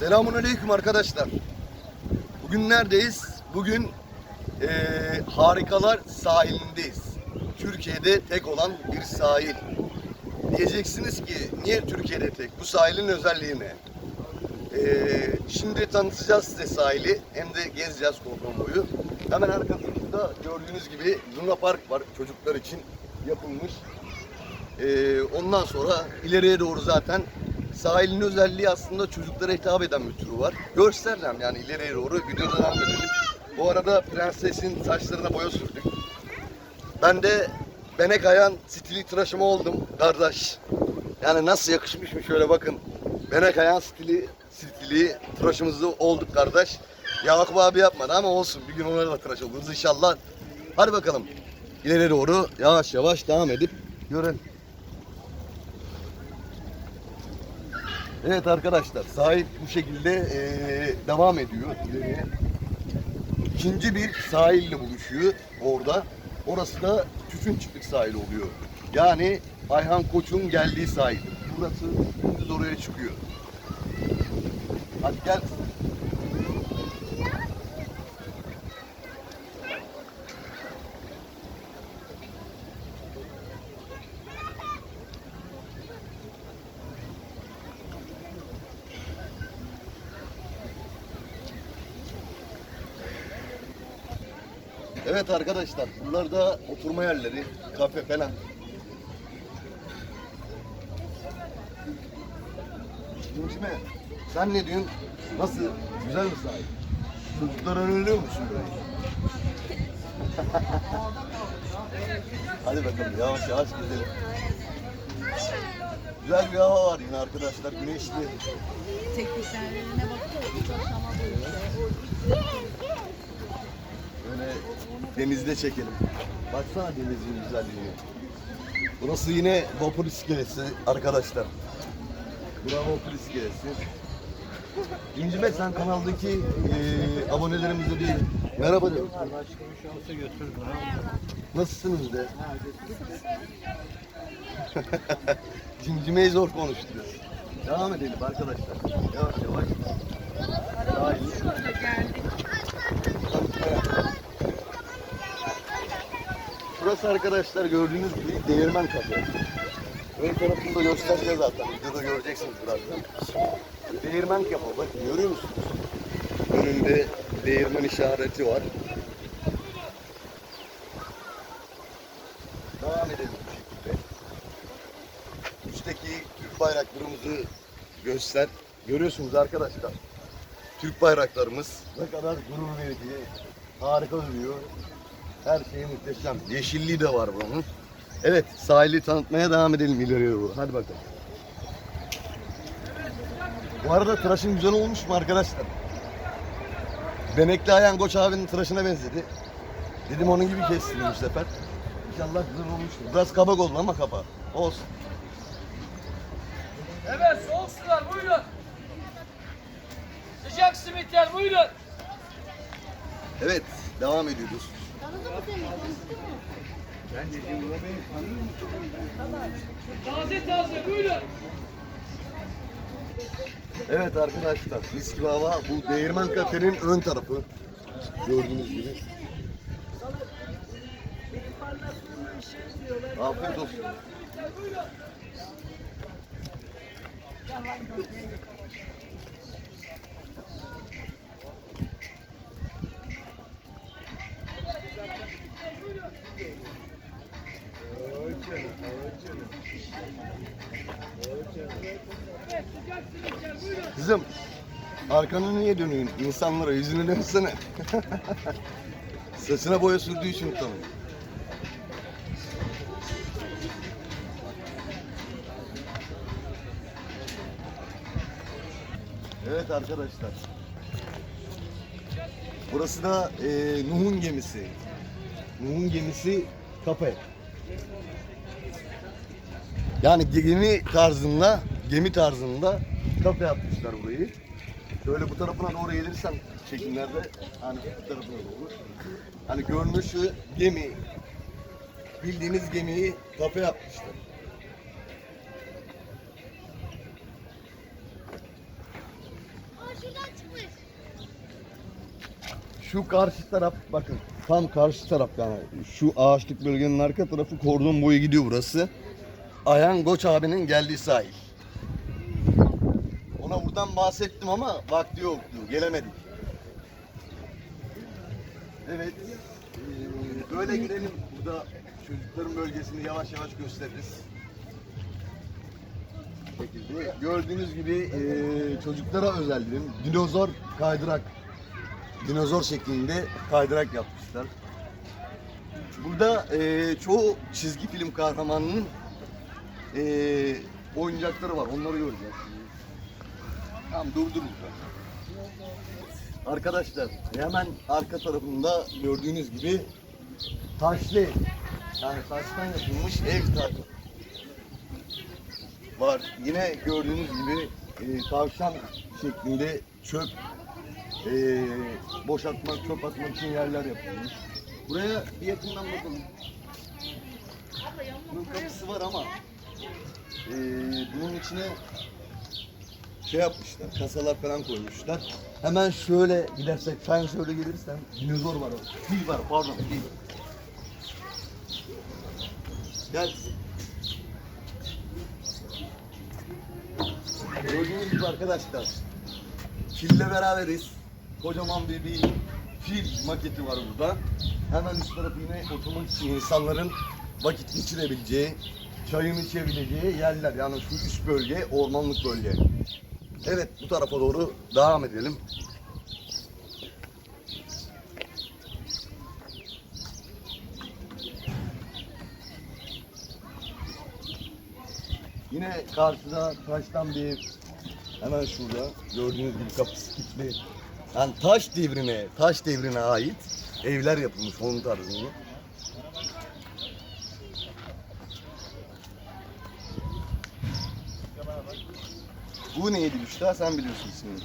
Selamun Aleyküm arkadaşlar. Bugün neredeyiz? Bugün eee, Harikalar sahilindeyiz. Türkiye'de tek olan bir sahil. Diyeceksiniz ki niye Türkiye'de tek? Bu sahilin özelliği ne? Eee, şimdi tanıtacağız size sahili hem de gezeceğiz Kordon boyu. Hemen arkasında gördüğünüz gibi Luna Park var çocuklar için yapılmış. Ee, ondan sonra ileriye doğru zaten sahilin özelliği aslında çocuklara hitap eden bir türü var. Göstereceğim yani ileriye doğru videoda devam edelim. Bu arada prensesin saçlarına boya sürdük. Ben de benek ayan stili tıraşımı oldum kardeş. Yani nasıl yakışmış mı şöyle bakın. Benek ayan stili stili tıraşımızda olduk kardeş. Yakup abi yapmadı ama olsun bir gün onlara da tıraş oluruz inşallah. Hadi bakalım. İleri doğru yavaş yavaş devam edip görelim. Evet arkadaşlar sahil bu şekilde eee, devam ediyor. İkinci bir sahille buluşuyor orada. Orası da Küçünçüklük sahil oluyor. Yani Ayhan Koç'un geldiği sahil. Burası dümdüz oraya çıkıyor. Hadi gel. Arkadaşlar, bunlar da oturma yerleri, kafe falan. Gümüşme, sen ne diyorsun? Nasıl? Güzel mi sahil? Çocuklara öneriyor musun burayı? Hadi bakalım yavaş yavaş gidelim. Güzel bir hava var yine arkadaşlar, güneşli. Tekniklerine boyunca. Böyle denizde çekelim. Baksana denizin güzelliğine. Burası yine vapur iskelesi arkadaşlar. Burası vapur iskelesi. İncime sen kanaldaki eee abonelerimize bir merhaba de. Nasılsınız de? Cimcimeyi zor konuşturuyoruz. Devam edelim arkadaşlar. Yavaş yavaş. Daha iyi. Burası arkadaşlar gördüğünüz gibi değirmen kafe. Ön tarafını da göstereceğiz zaten. Videoda göreceksiniz birazdan. Değirmen kafe bakın görüyor musunuz? Önünde değirmen işareti var. Devam edelim bu şekilde. Üstteki Türk bayraklarımızı göster. Görüyorsunuz arkadaşlar. Türk bayraklarımız ne kadar gurur verici, harika duruyor. Her şey muhteşem. Yeşilliği de var bunun. Evet, sahili tanıtmaya devam edelim ileriye doğru. Hadi bakalım. Bu arada tıraşın güzel olmuş mu arkadaşlar? Benekli Ayhan Koç abinin tıraşına benzedi. Dedim onun gibi kestim bu sefer. İnşallah güzel olmuştur. Biraz kabak oldu ama kaba. Olsun. Evet soğuk sular buyurun. Sıcak simitler buyurun. Evet, devam ediyoruz. Taze taze buyurun. Evet arkadaşlar, mis gibi hava bu değirmen kafenin ön tarafı. Gördüğünüz gibi. Afiyet olsun. Kızım, arkanı niye dönüyorsun? İnsanlara yüzünü dönsene. Saçına boya sürdüğü için utanıyor. Evet arkadaşlar. Burası da eee, Nuh'un gemisi. Nuh'un gemisi kafe. Yani gemi tarzında, gemi tarzında kafe yapmışlar burayı. Şöyle bu tarafına doğru gelirsen çekimlerde hani bu tarafına doğru. Hani görünüşü gemi, bildiğiniz gemiyi kafe yapmışlar. Şu karşı taraf bakın tam karşı taraf yani şu ağaçlık bölgenin arka tarafı kordon boyu gidiyor burası. Ayhan Goç abinin geldiği sahil. Buradan bahsettim ama vakti yoktu. Gelemedik. Evet. Böyle girelim. Burada çocukların bölgesini yavaş yavaş gösteririz. Şekilde. Gördüğünüz gibi ee, çocuklara özel dedim. Dinozor kaydırak. Dinozor şeklinde kaydırak yapmışlar. Burada çoğu çizgi film kahramanının oyuncakları var. Onları göreceğiz. Tamam durdurun. Arkadaşlar hemen arka tarafında gördüğünüz gibi taşlı. Yani taştan yapılmış ev tarzı. Var. Yine gördüğünüz gibi e, tavşan şeklinde çöp e, boşaltmak, çöp atmak için yerler yapılmış. Buraya bir yakından bakalım. Bunun kapısı var ama e, bunun içine şey yapmışlar, kasalar falan koymuşlar. Hemen şöyle gidersek, sen şöyle gelirsen dinozor var orada. Fil var, pardon fil. Gel. Gördüğünüz gibi arkadaşlar, fille beraberiz. Kocaman bir, bir fil maketi var burada. Hemen üst tarafı yine oturmak için insanların vakit geçirebileceği, çayını içebileceği yerler. Yani şu üst bölge ormanlık bölge. Evet bu tarafa doğru devam edelim. Yine karşıda taştan bir. Hemen şurada gördüğünüz gibi kapısı kilitli. Yani taş devrine, taş devrine ait evler yapılmış onun tarzında. Bu neydi Büşra? Sen biliyorsun ismini.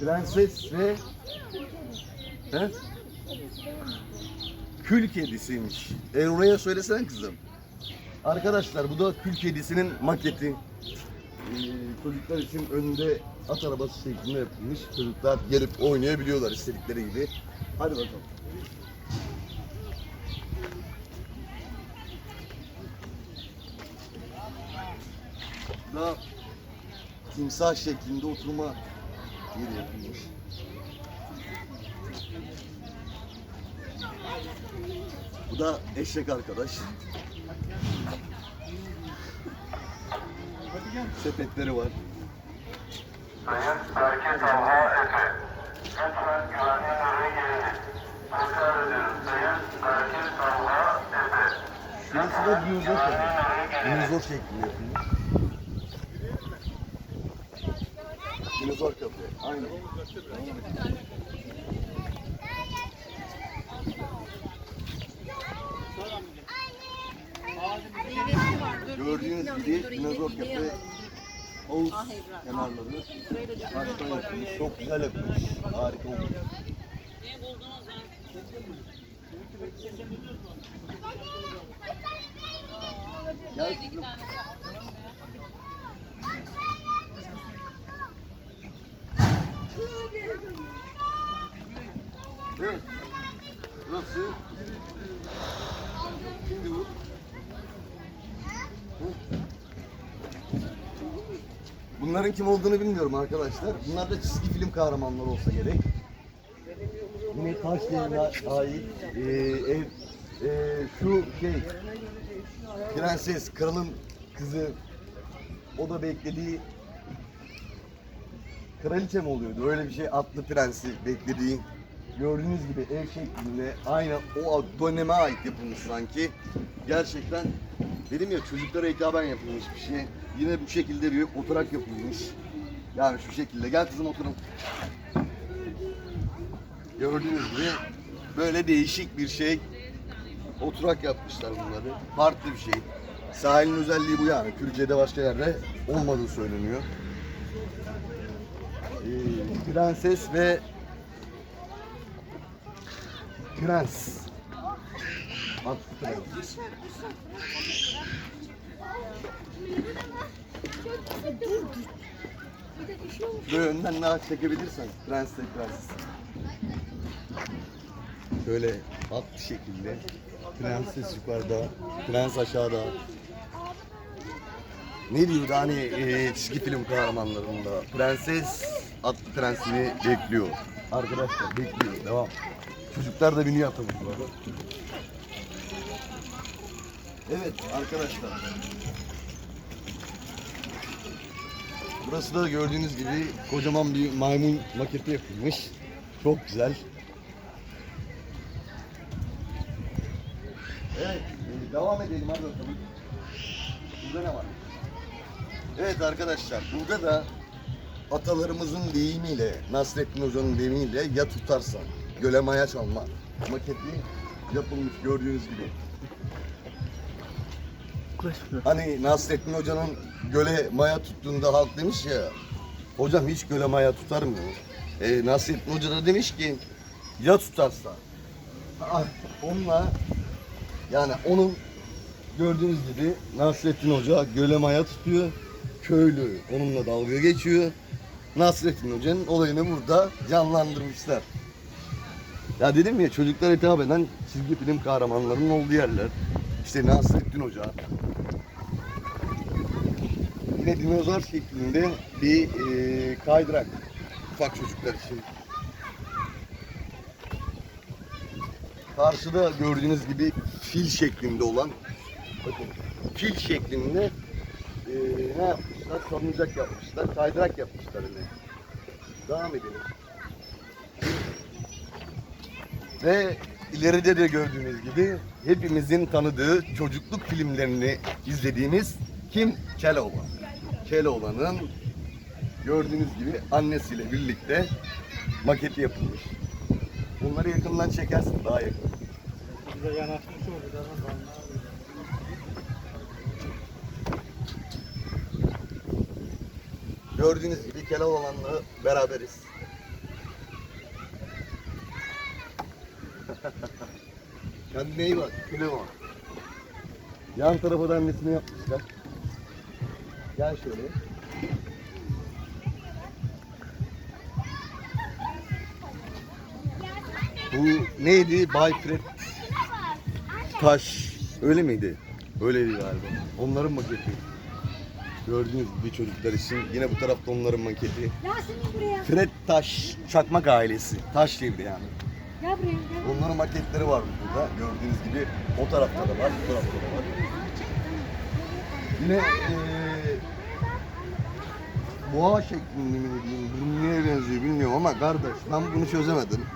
Prenses ve He? Kül kedisiymiş. E oraya söylesene kızım. Arkadaşlar bu da kül kedisinin maketi. Ee, çocuklar için önünde at arabası şeklinde yapılmış. Çocuklar gelip oynayabiliyorlar istedikleri gibi. Hadi bakalım. Da timsah şeklinde oturma yeri yapılmış. Bu da eşek arkadaş. Sepetleri var. Sayın Berke Talha Efe. Lütfen güvenli bölgeye gelin. Tekrar ediyorum. Sayın Berke Talha Efe. Şurası da dinozor kapı. Dinozor şeklinde yapılmış. Dinozor kapı. Aynen. Gördüğünüz gibi dinozor alalım. Havuz Ebru. kenarları. Burayı da götür. Taştan yapılmış. Çok güzel yapılmış. Harika olmuş. Gel Bunların kim olduğunu bilmiyorum arkadaşlar. Bunlar da çizgi film kahramanları olsa gerek. Yine taş devrine ait e, ev, e, şu şey prenses, kralın kızı o da beklediği kraliçe mi oluyordu? Öyle bir şey atlı prensi beklediği gördüğünüz gibi ev şeklinde aynı o döneme ait yapılmış sanki. Gerçekten dedim ya çocuklara hitaben yapılmış bir şey. Yine bu şekilde bir oturak yapılmış. Yani şu şekilde. Gel kızım oturun. Gördüğünüz gibi böyle değişik bir şey. Oturak yapmışlar bunları. Farklı bir şey. Sahilin özelliği bu yani. Türkiye'de başka yerde olmadığı söyleniyor. Ee, prenses ve Prens. Atlı prens. De. Böyle önden daha çekebilirsen prens tek prenses. Şöyle alt bir şekilde prenses yukarıda, prens aşağıda. Ne diyordu hani e, çizgi film kahramanlarında prenses atlı prensini bekliyor. Arkadaşlar bekliyor devam. Çocuklar da biniyor arada. Evet arkadaşlar. Burası da gördüğünüz gibi kocaman bir maymun maketi yapılmış. Çok güzel. Evet, devam edelim hadi bakalım. Burada ne var? Evet arkadaşlar, burada da atalarımızın deyimiyle, Nasrettin Hoca'nın deyimiyle ya tutarsan, göle maya çalma maketi yapılmış gördüğünüz gibi. Hani Nasrettin Hoca'nın göle maya tuttuğunda halk demiş ya, hocam hiç göle maya tutar mı? E, Nasrettin Hoca da demiş ki, ya tutarsa. Ah, Onunla, yani onun gördüğünüz gibi Nasrettin Hoca göle maya tutuyor. Köylü onunla dalga geçiyor. Nasrettin Hoca'nın olayını burada canlandırmışlar. Ya dedim ya çocuklara hitap eden çizgi film kahramanlarının olduğu yerler. İşte Nasrettin Hoca, yine dinozor şeklinde bir e, kaydırak ufak çocuklar için. Karşıda gördüğünüz gibi fil şeklinde olan bakın fil şeklinde e, ne yapmışlar? Salıncak yapmışlar, kaydırak yapmışlar yine. Devam edelim. Ve ileride de gördüğünüz gibi hepimizin tanıdığı çocukluk filmlerini izlediğimiz kim? Keloğlan. Keloğlan'ın gördüğünüz gibi annesiyle birlikte maketi yapılmış. Bunları yakından çekersin daha yakın. Bize yanaşmış Gördüğünüz gibi Keloğlan'la beraberiz. Kendine iyi bak. Keloğlan. Yan tarafa da annesini yapmışlar. Gel şöyle. Bu neydi? Bay Fred Taş. Öyle miydi? Öyleydi galiba. Onların maketi. Gördüğünüz gibi çocuklar için. Yine bu tarafta onların maketi. Yasemin buraya. Fred Taş, Çakmak ailesi. Taş devri yani. Gel buraya. Gel. Onların maketleri var burada. Gördüğünüz gibi o tarafta da var, bu tarafta da var. Yine eee boğa şeklinde mi diyeyim, bu neye benziyor bilmiyorum ama kardeş ben bunu çözemedim.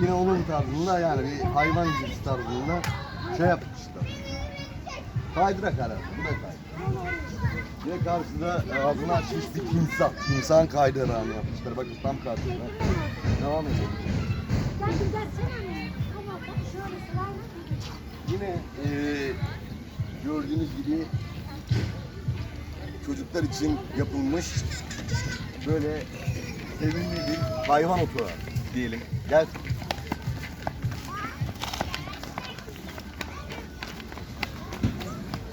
Yine onun tarzında yani bir hayvan cinsi tarzında şey yapmışlar. Kaydırak herhalde, bu da kaydırak. Yine karşıda ağzını açmış bir timsah, timsahın kaydırağını yapmışlar. Bakın tam karşıda. Devam edelim. Eee, gördüğünüz gibi çocuklar için yapılmış böyle sevimli bir hayvan otağı diyelim. Gel.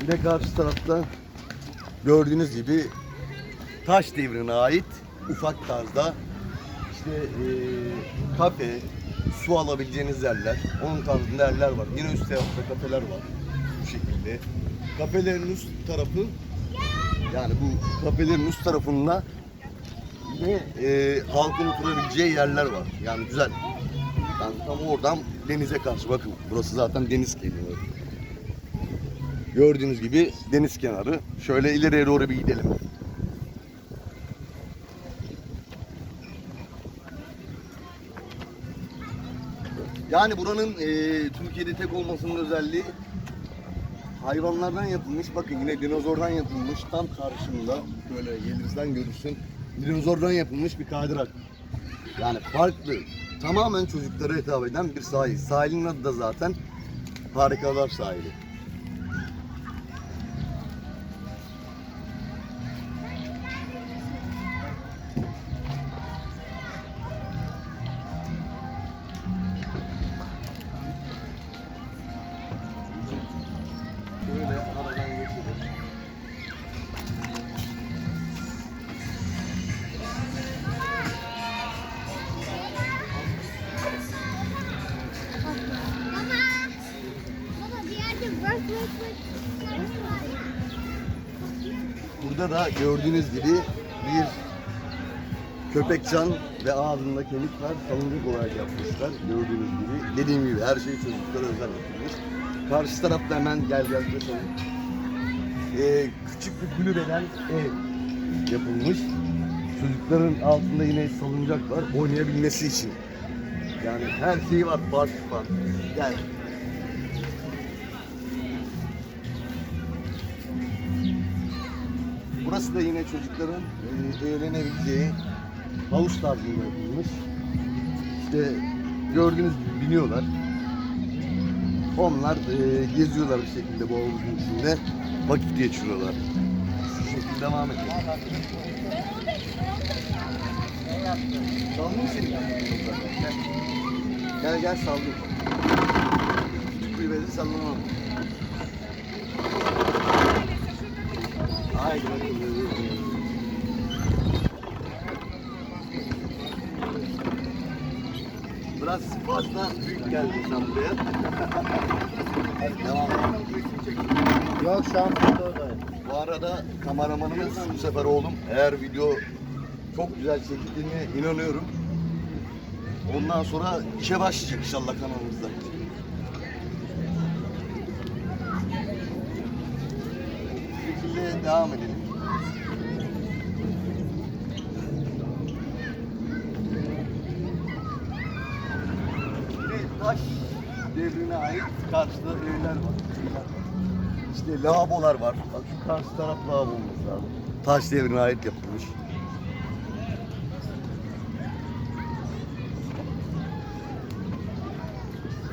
Yine karşı tarafta gördüğünüz gibi taş devrine ait ufak tarzda işte eee, kafe, su alabileceğiniz yerler, onun tarzında yerler var. Yine üst tarafta kafeler var bu şekilde. Kafelerin üst tarafı yani bu kafelerin üst tarafında yine eee halkın oturabileceği yerler var. Yani güzel. Yani tam oradan denize karşı bakın burası zaten deniz kenarı. Gördüğünüz gibi deniz kenarı. Şöyle ileriye doğru bir gidelim. Yani buranın eee, Türkiye'de tek olmasının özelliği hayvanlardan yapılmış. Bakın yine dinozordan yapılmış. Tam karşımda böyle gelirsen görürsün. Dinozordan yapılmış bir kaydırak. Yani farklı. Tamamen çocuklara hitap eden bir sahil. Sahilin adı da zaten Harikalar Sahili. Gördüğünüz gibi bir köpekcan ve ağzında kemik var. Salıncak olarak yapmışlar. Gördüğünüz gibi. Dediğim gibi her şey çocuklara özel yapılmış. Karşı tarafta hemen gel gel bakalım. Ee, küçük bir kulübeden ev yapılmış. Çocukların altında yine salıncak var oynayabilmesi için. Yani her şeyi var park park. Gel. Burası da yine çocukların e, eğlenebileceği havuz tarzında yapılmış. İşte gördüğünüz gibi biniyorlar. Onlar e, geziyorlar bir şekilde bu havuzun içinde. Vakit geçiriyorlar. Şu şekilde devam ediyor. Ben. Gel. Gel gel sallayayım. Küçük kulübede sallamam. Haydi bakalım. Biraz fazla büyük geldi sen buraya. Devam edelim. Yok şu an. Bu arada kameramanımız bu sefer oğlum. Eğer video çok güzel çekildiğine inanıyorum. Ondan sonra işe başlayacak inşallah kanalımızda. Bu şekilde devam edelim. Taş devrine ait karşıda evler var. İşte lavabolar var. Bak şu karşı taraf lavabo olması lazım. Taş devrine ait yapılmış.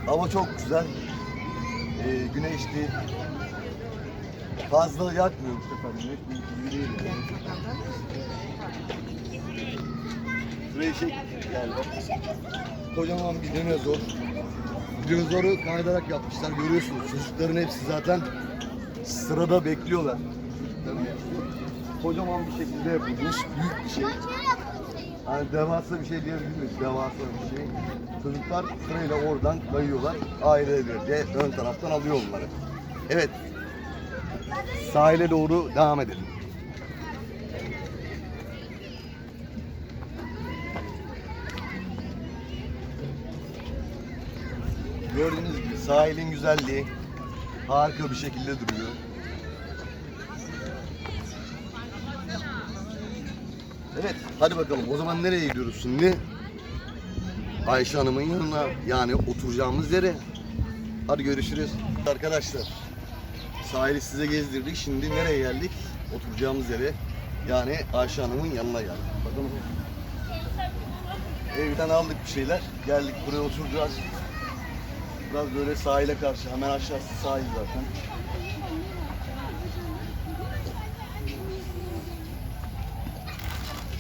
Hava çok güzel. Ee, güneşli. Fazla yakmıyor güneş. Bir gibi değil yani. Şuraya şey. Kocaman bir dinozor. Dinozoru kaydırarak yapmışlar. Görüyorsunuz çocukların hepsi zaten sırada bekliyorlar. Kocaman bir şekilde yapılmış. Büyük bir şey. Hani devasa bir şey diyebiliriz. Devasa bir şey. Çocuklar sırayla oradan kayıyorlar. Ayrı evlerce ön taraftan alıyor onları. Evet. Sahile doğru devam edelim. Gördüğünüz gibi sahilin güzelliği harika bir şekilde duruyor. Evet, hadi bakalım. O zaman nereye gidiyoruz şimdi? Ayşe Hanım'ın yanına, yani oturacağımız yere. Hadi görüşürüz. Arkadaşlar, sahili size gezdirdik. Şimdi nereye geldik? Oturacağımız yere. Yani Ayşe Hanım'ın yanına geldik. Bakalım. Evden aldık bir şeyler. Geldik buraya oturacağız. Biraz böyle sahile karşı. Hemen aşağısı sahil zaten.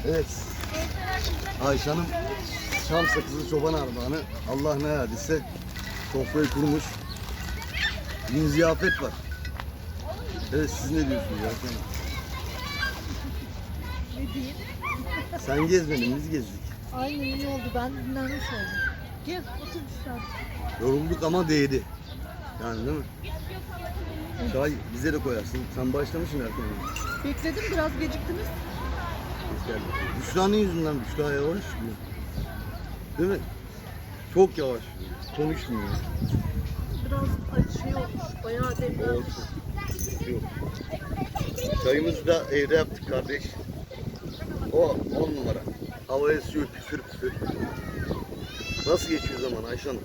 Evet. Ayşe Hanım Şam sakızı çoban armağanı. Allah ne verdiyse sofrayı kurmuş. Bin ziyafet var. Evet siz ne diyorsunuz Hanım? Ne diyeyim? Sen gezmedin biz gezdik. Aynen iyi oldu. Ben dinlenmiş oldum. Gel otur Büşra. Yorulduk ama değdi. Yani değil mi? Çay bize de koyarsın. Sen başlamışsın erken. Bekledim biraz geciktiniz. Hoş geldin. Büşra'nın yüzünden Büşra yavaş gidiyor. Değil mi? Çok yavaş. Konuşmuyor. Biraz şey olmuş. Bayağı demlenmiş. Yok. Çayımızı da evde yaptık kardeş. O on numara. Hava esiyor püfür püfür. Nasıl geçiyor zaman Ayşe Hanım?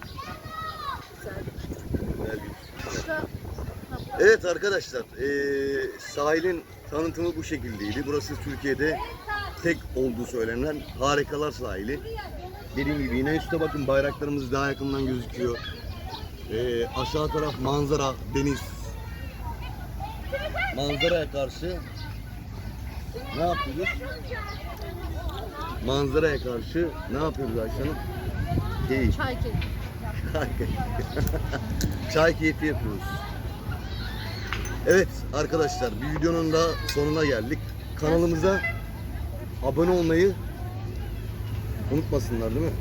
Güzel. Evet arkadaşlar, eee, sahilin tanıtımı bu şekildeydi. Burası Türkiye'de tek olduğu söylenen harikalar sahili. Dediğim gibi yine üstte bakın bayraklarımız daha yakından gözüküyor. Eee, aşağı taraf manzara, deniz. Manzaraya karşı ne yapıyoruz? Manzaraya karşı ne yapıyoruz Ayşe Hanım? Keyif. çay keyfi. Çay keyfi yapıyoruz. Evet arkadaşlar bir videonun da sonuna geldik. Kanalımıza abone olmayı unutmasınlar değil mi?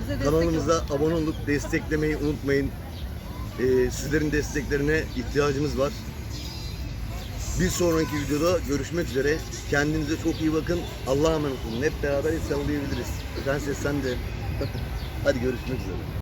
Bize destek olun. Kanalımıza abone olup desteklemeyi unutmayın. Ee, sizlerin desteklerine ihtiyacımız var. Bir sonraki videoda görüşmek üzere. Kendinize çok iyi bakın. Allah'a emanet olun. Hep beraber sallayabiliriz. Sen ses sen de. Hadi görüşmek üzere.